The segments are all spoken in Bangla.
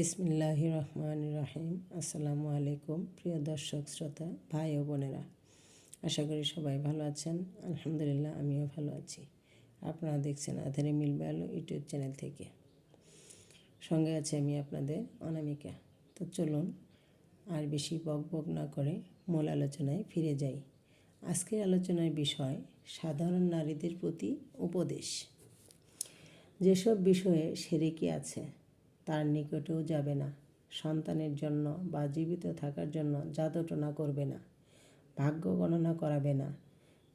বিসমিল্লাহ রহমান রাহিম। আসসালামু আলাইকুম, প্রিয় দর্শক, শ্রোতা, ভাই ও বোনেরা। আশা করি সবাই ভালো আছেন। আলহামদুলিল্লাহ, আমিও ভালো আছি। আপনারা দেখছেন আধারে মিলবে আলো ইউটিউব চ্যানেল থেকে। সঙ্গে আছে আমি আপনাদের অনামিকা। তো চলুন, আর বেশি বক বক না করে মূল আলোচনায় ফিরে যাই। আজকের আলোচনার বিষয়, সাধারণ নারীদের প্রতি উপদেশ। যেসব বিষয়ে সেরেকি আছে তার নিকটেও যাবে না। সন্তানের জন্য বা জীবিত থাকার জন্য জাদুটনা করবে না, ভাগ্য গণনা করাবে না,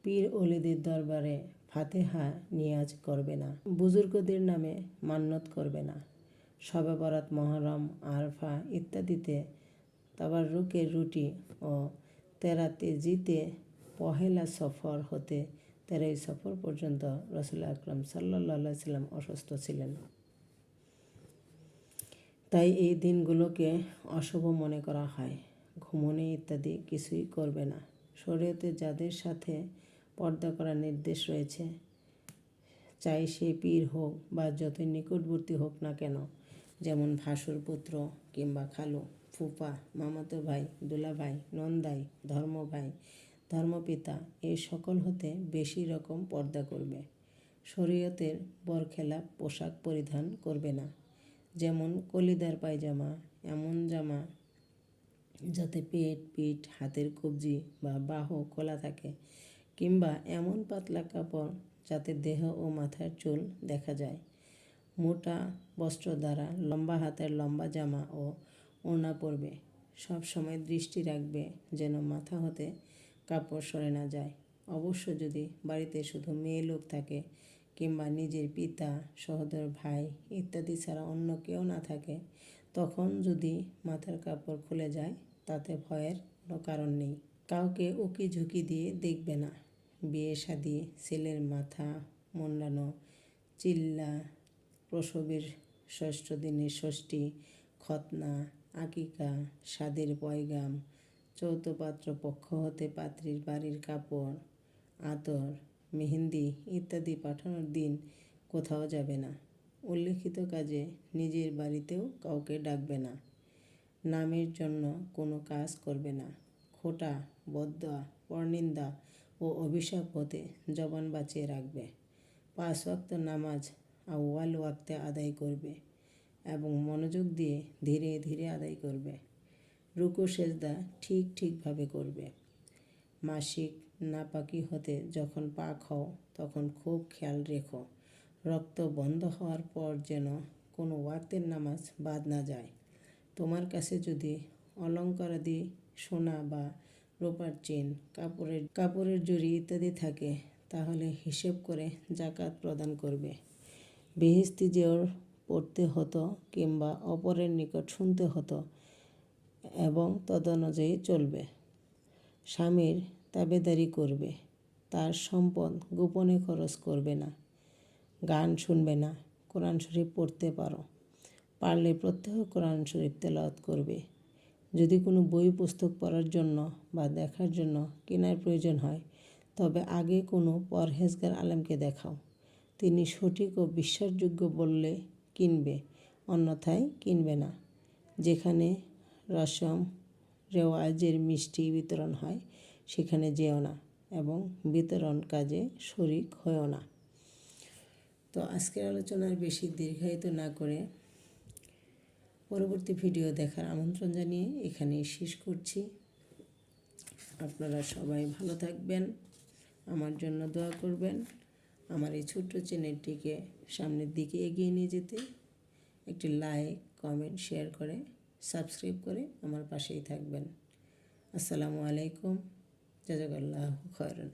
পীর অলিদের দরবারে ফাতেহা নিয়াজ করবে না, বুজুর্গদের নামে মান্যত করবে না। শবে বরাত, মহরম, আরফা ইত্যাদিতে তাবার রুকের রুটি ও তেরাতে জিতে পহেলা সফর হতে তেরাই সফর পর্যন্ত রসুল আকরম সাল্লা সাল্লাম অসুস্থ ছিলেন। তাই এই দিনগুলোকে অশুভ মনে করা হয়। ঘুমনে ইত্যাদি কিছুই করবে না। শরীয়তে যাদের সাথে পর্দা করার নির্দেশ রয়েছে, চাই সে পীর হোক বা যতই নিকটবর্তী হোক না কেন, যেমন ভাসুর পুত্র কিংবা খালু ফুপা মামাতো ভাই দুলা ভাই নন্দাই ধর্ম ভাই ধর্মপিতা এই সকল হতে বেশি রকম পর্দা করবে। শরীয়তের বরখেলা পোশাক পরিধান করবে না। যেমন কলিদার পায়জামা, এমন জামা যাতে পেট, পিঠ, হাতের কবজি বা বাহু খোলা থাকে কিংবা এমন পাতলা কাপড় যাতে দেহ ও মাথার চুল দেখা যায়। মোটা বস্ত্র দ্বারা লম্বা হাতের লম্বা জামা ও ওড়না পরবে। সব সময় দৃষ্টি রাখবে যেন মাথা হতে কাপড় সরে না যায়। অবশ্য যদি বাড়িতে শুধু মেয়ে লোক থাকে কিংবা নিজের পিতা, সহোদর, ভাই ইত্যাদি ছাড়া অন্য কেউ না থাকে, তখন যদি মাথার কাপড় খুলে যায়, তাতে ভয়ের কোনো কারণ নেই। কাউকে উকি ঝুঁকি দিয়ে দেখবে না। বিয়ে, শাদি, ছেলের মাথা, মুন্ডানো, চিল্লা, প্রসবের ষষ্ঠ দিনের ষষ্ঠী খতনা আকিকা, স্বাদের পয়গাম, চৌথ পাত্র পক্ষ হতে পাত্রীর বাড়ির কাপড়, আতর মেহেন্দি ইত্যাদি পাঠানোর দিন কোথাও যাবে না। উল্লেখিত কাজে নিজের বাড়িতেও কাউকে ডাকবে না। নামের জন্য কোনো কাজ করবে না। খোটা, বদয়া, পরনিন্দা ও অভিশাপ হতে জবান বাঁচিয়ে রাখবে। পাঁচ ওয়াক্ত নামাজ আউয়াল ওয়াক্তে আদায় করবে এবং মনোযোগ দিয়ে ধীরে ধীরে আদায় করবে। রুকু, সেজদা ঠিক ঠিকভাবে করবে। মাসিক নাপাকি হতে যখন পাক হও, তখন খুব খেয়াল রেখো। রক্ত বন্ধ হওয়ার পর যেন কোনো ওয়াক্তের নামাজ বাদ না যায়। তোমার কাছে যদি অলঙ্কারাদি, সোনা বা রোপার চেন, কাপড়ের কাপড়ের জড়ি ইত্যাদি থাকে, তাহলে হিসেব করে জাকাত প্রদান করবে। বেহিস্তি যেওর পড়তে হতো কিংবা অপরের নিকট শুনতে হতো এবং তদনুযায়ী চলবে। স্বামীর তাবেদারি করবে। তার সম্পদ গোপনে খরচ করবে না। গান শুনবে না। কোরআন শরীফ পড়তে পারো। পারলে প্রত্যহ কোরআন শরীফ তেলাওয়াত করবে। যদি কোনো বই পুস্তক পড়ার জন্য বা দেখার জন্য কেনার প্রয়োজন হয়, তবে আগে কোনো পরহেজগার আলেমকে দেখাও। তিনি সঠিক ও বিশ্বাসযোগ্য বললে কিনবে, অন্যথায় কিনবে না। যেখানে রসম, রেওয়াজের মিষ্টি বিতরণ হয় সেখানে যেও না এবং বিতরণ কাজে শরিক হয়েও না। তো আজকের আলোচনার বেশি দীর্ঘায়িত না করে পরবর্তী ভিডিও দেখার আমন্ত্রণ জানিয়ে এখানে শেষ করছি। আপনারা সবাই ভালো থাকবেন, আমার জন্য দোয়া করবেন, আমার এই ছোট্ট চ্যানেলটিকে সামনের দিকে এগিয়ে নিয়ে যেতে, একটি লাইক, কমেন্ট, শেয়ার করে, সাবস্ক্রাইব করে আমার পাশেই থাকবেন। আসসালামু আলাইকুম। 在这个蓝湖客人